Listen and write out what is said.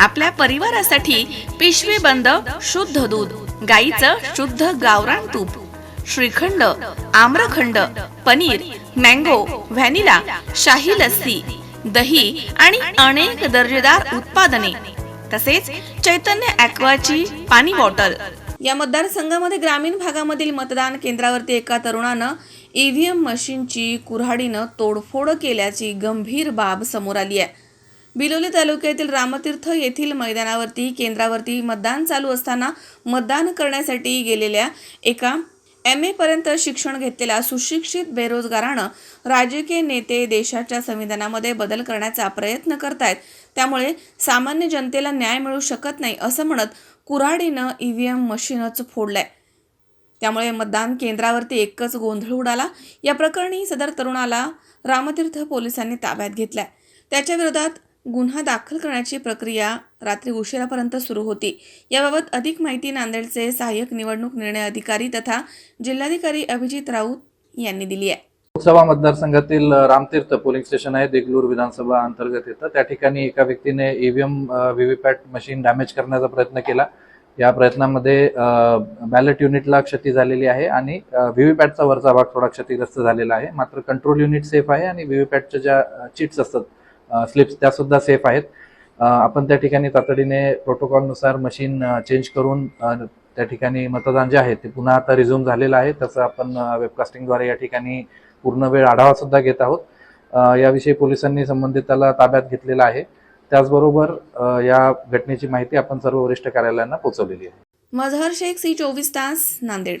आपल्या परिवारासाठी पिशवी बंद शुद्ध दूध गाईचं शुद्ध गावरान तूप श्रीखंड आम्रखंड पनीर मँगो व्हॅनिला शाही लस्सी दही आणि अनेक दर्जेदार उत्पादने तसेच चैतन्य ॲक्वाची पाणी बॉटल. या मतदारसंघामध्ये ग्रामीण भागामधील मतदान केंद्रावरती एका तरुणानं ईव्हीएम मशीनची कुऱ्हाडीनं तोडफोड केल्याची गंभीर बाब समोर आली आहे. बिलोली तालुक्यातील रामतीर्थ येथील मैदानावरती केंद्रावरती मतदान चालू असताना मतदान करण्यासाठी गेलेल्या एका एम एपर्यंत शिक्षण घेतलेल्या सुशिक्षित बेरोजगारानं राजकीय नेते देशाच्या संविधानामध्ये बदल करण्याचा प्रयत्न करतायत. त्यामुळे सामान्य जनतेला न्याय मिळू शकत नाही असं म्हणत कुऱ्हाडीनं ई व्ही एम मशीनच फोडलंय. त्यामुळे मतदान केंद्रावरती एकच गोंधळ उडाला. या प्रकरणी सदर तरुणाला रामतीर्थ पोलिसांनी ताब्यात घेतलाय. त्याच्या विरोधात गुन्हा दाखल करण्याची प्रक्रिया रात्री उशिरापर्यंत सुरू होती. याबाबत अधिक माहिती नांदेडचे सहाय्यक निवडणूक निर्णय अधिकारी तथा जिल्हाधिकारी अभिजित राऊत यांनी दिली आहे. लोकसभा मतदारसंघातील रामतीर्थ पोलिंग स्टेशन आहे देगलूर विधानसभा अंतर्गत येतं. त्या ठिकाणी एका व्यक्तीने ईव्हीएम व्हीव्हीपॅट मशीन डॅमेज करण्याचा प्रयत्न केला. या प्रयत्नामध्ये बॅलेट युनिटला क्षती झालेली आहे आणि व्हीव्हीपॅटचा वरचा भाग थोडा क्षतिग्रस्त झालेला आहे. मात्र कंट्रोल युनिट सेफ आहे आणि व्हीव्हीपॅटच्या ज्या चिट्स असतात स्लिप्स त्या सुद्धा सेफ आहेत. आपण त्या ठिकाणी तातडीने प्रोटोकॉलनुसार मशीन चेंज करून त्या ठिकाणी मतदान जे आहे ते पुन्हा आता रिझ्यूम झालेलं आहे. त्याचं आपण वेबकास्टिंगद्वारे या ठिकाणी पूर्ण वेळ आढावा सुद्धा घेत आहोत. याविषयी पोलिसांनी संबंधिताला ताब्यात घेतलेला आहे. त्याचबरोबर या घटनेची माहिती आपण सर्व वरिष्ठ कार्यालयांना पोहोचवलेली आहे. मजहर शेख सी चोवीस तास नांदेड.